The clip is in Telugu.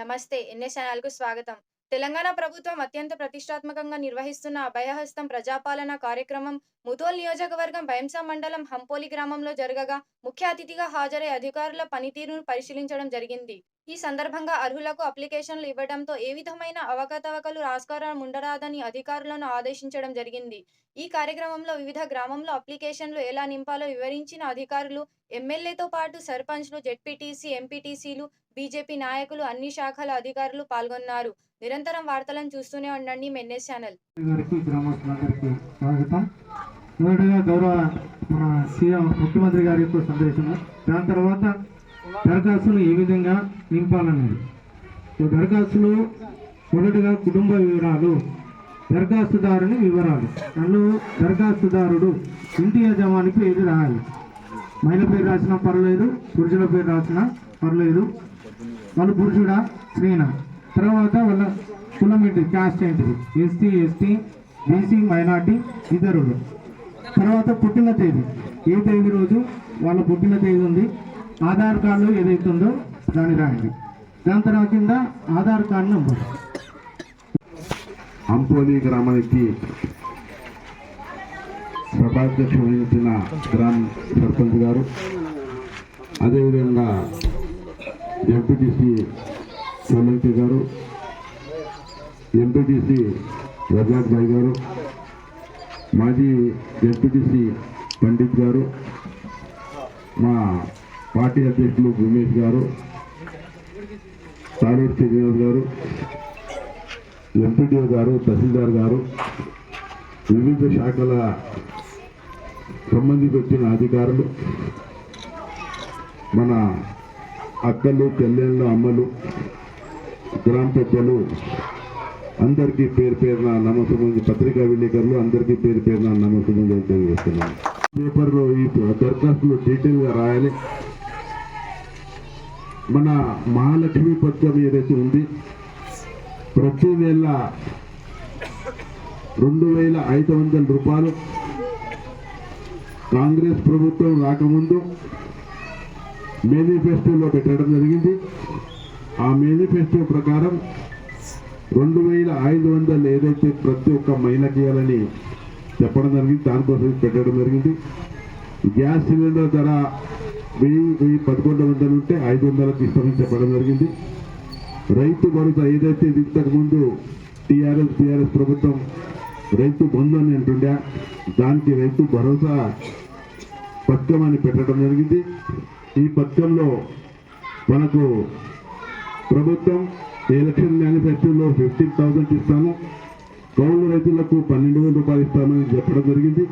నమస్తే ఎన్ఎస్ ఛానల్కు స్వాగతం. తెలంగాణ ప్రభుత్వం అత్యంత ప్రతిష్టాత్మకంగా నిర్వహిస్తున్న అభయహస్తం ప్రజాపాలన కార్యక్రమం ముతోల్ నియోజకవర్గం భయంసా మండలం హంపోలి గ్రామంలో జరగగా ముఖ్య అతిథిగా హాజరై అధికారుల పనితీరును పరిశీలించడం జరిగింది. ఈ సందర్భంగా అర్హులకు అప్లికేషన్లు ఇవ్వడంతో ఏ విధమైన అవకతవకలు ఆస్కారం ఉండరాదని అధికారులను ఆదేశించడం జరిగింది. ఈ కార్యక్రమంలో వివిధ గ్రామంలో అప్లికేషన్లు ఎలా నింపాలో వివరించిన అధికారులు ఎమ్మెల్యేతో పాటు సర్పంచ్లు జెడ్పీటీసీ ఎంపీటీసీలు బీజేపీ నాయకులు అన్ని శాఖల అధికారులు పాల్గొన్నారు. నిరంతరం వార్తలను చూస్తూనే ఉండండి మెన్నెస్ ఛానల్. గౌరవ మన సీఎం ముఖ్యమంత్రి గారి యొక్క సందేశము. దాని తర్వాత దరఖాస్తులు ఏ విధంగా నింపాలన్నది దరఖాస్తులు మొదటిగా కుటుంబ వివరాలు దరఖాస్తుదారుని వివరాలు. నన్ను దరఖాస్తుదారుడు ఇంటి యజమాని పేరు రాయాలి. మహిళ పేరు రాసినా పర్లేదు పురుషుల పేరు రాసినా పర్లేదు. వాళ్ళు పురుషుడా స్త్రీనా తర్వాత వాళ్ళ కులం ఏంటి క్యాస్ట్ ఏంటిది? ఎస్టీ ఎస్టీ బీసీ మైనార్టీ ఇతరులు. తర్వాత పుట్టిన తేదీ. ఏ తేదీ రోజు వాళ్ళ పుట్టిన తేదీ ఉంది? ఆధార్ కార్డులో ఏదైతే ఉందో దాన్ని రాయండి. దాని తర్వాత కింద ఆధార్ కార్డు నంబర్. అంపోలి గ్రామానికి సభాధ్యక్ష వహించిన గ్రామ సర్పంచ్ గారు అదేవిధంగా ఎంపీటీసీ సోలంకి గారు ఎంపీటీసీ రజాక్ భాయ్ గారు మాజీ ఎంపీటీసీ పండిత్ గారు మా పార్టీ అధ్యక్షులు భూమేష్ గారు తారూర్ శ్రీనివాస్ గారు ఎంపీడీఓ గారు తహసీల్దార్ గారు వివిధ శాఖల సంబంధించి వచ్చిన అధికారులు మన అక్కలు చెల్లెళ్ళు అమ్మలు గ్రామ పెద్దలు అందరికీ పేరు పేరున నమస్కారం పత్రికా విలేకరులు అందరికీ పేరు పేరున నమస్కారం తెలియజేస్తున్నాను. పేపర్లో ఈ దరఖాస్తులు డీటెయిల్గా రాయాలి. మన మహాలక్ష్మి పథకం ఏదైతే ఉంది ప్రతి నెల రెండు వేల ఐదు వందల రూపాయలు కాంగ్రెస్ ప్రభుత్వం రాకముందు మేనిఫెస్టోలో పెట్టడం జరిగింది. ఆ మేనిఫెస్టో ప్రకారం రెండు వేల ఐదు వందలు ఏదైతే ప్రతి ఒక్క మహిళకి ఇవ్వాలని చెప్పడం జరిగింది దానికోసం పెట్టడం జరిగింది. గ్యాస్ సిలిండర్ ధర వెయ్యి వెయ్యి పదకొండు వందలు ఉంటే ఐదు వందలకు ఇస్తామని చెప్పడం జరిగింది. రైతు భరోసా ఏదైతే ఇంతకుముందు టీఆర్ఎస్ టీఆర్ఎస్ ప్రభుత్వం రైతు బంధు అని అంటుండే దానికి రైతు భరోసా పథకం అని పెట్టడం జరిగింది. పథకంలో మనకు ప్రభుత్వం ఎలక్షన్ మేనిఫెస్టోలో ఫిఫ్టీన్ థౌసండ్ ఇస్తాము. కౌలు రైతులకు పన్నెండు వేల రూపాయలు ఇస్తామని చెప్పడం జరిగింది.